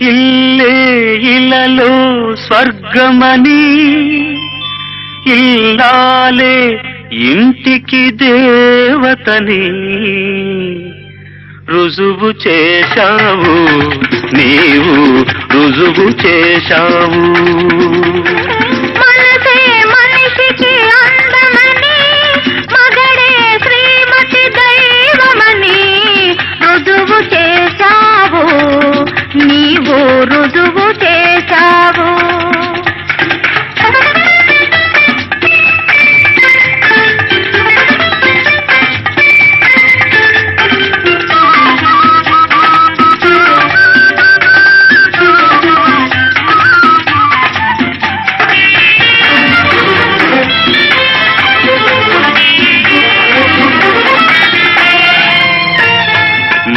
ఇల్లే ఇలలో స్వర్గమని ఇల్లాలే ఇంటికి దేవతని. రుజువు చేశావు నీవు రుజువు చేశావు.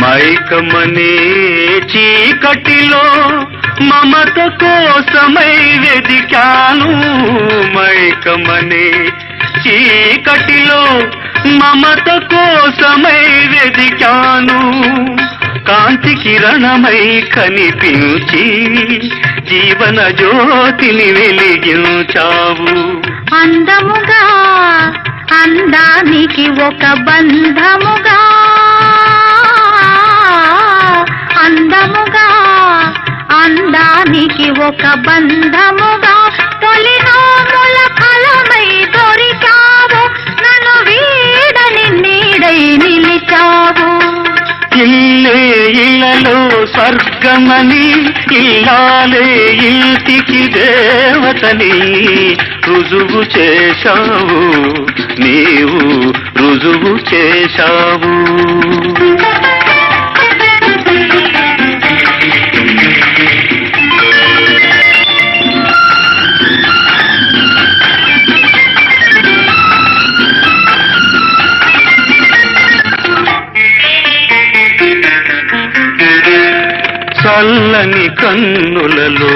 మైకమనే చీకటిలో మమత కోసమై వెదికాను మైకమనే చీకటిలో మమత కోసమై వెదికాను కాంతి కిరణమై కనిపించి జీవన జ్యోతిని వెలిగించావు. అందముగా అందానికి ఒక బంధముగా అందముగా అందానికి ఒక బంధముగా తొలినోముల ఫలమై దొరికావు. నన్ను వీడని నీడై నిలిచావు. ఇల్లే ఇళ్ళలు స్వర్గమని ఇల్లాలే ఇంటికి దేవతని రుజువు చేశావు. నీవు రుజువు చేశావు. చల్లని కన్నులలో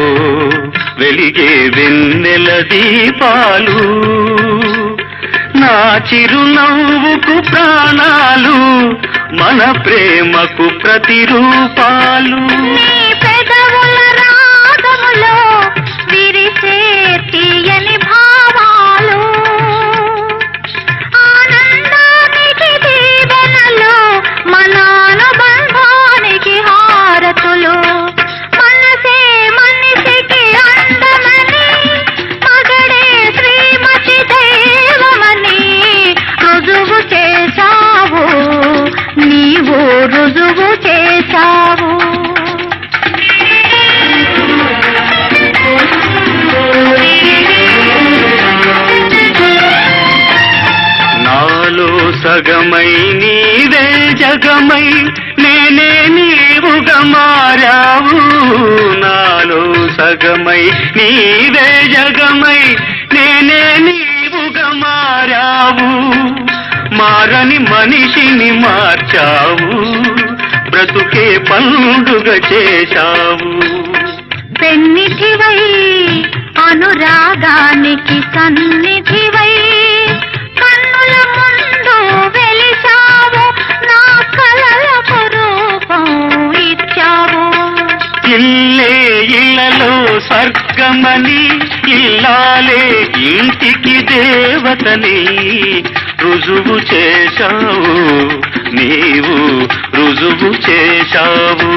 వెలిగే వెన్నెల దీపాలు. నా చిరునవ్వుకు ప్రాణాలు మన ప్రేమకు ప్రతిరూపాలు. సగమై నీవే జగమై నేనే నీవుగా మారావు. నాలో సగమై నీవే జగమై నేనే నీవుగా మారావు. మారని మనిషిని మార్చావు బ్రతుకే పండుగ చేశావు. పెన్నిధివై అనురాగానికి సన్నిధి స్వర్గమని ఇల్లాలే ఇంటికి దేవతని రుజువు చేశావు నీవు రుజువు చేశావు.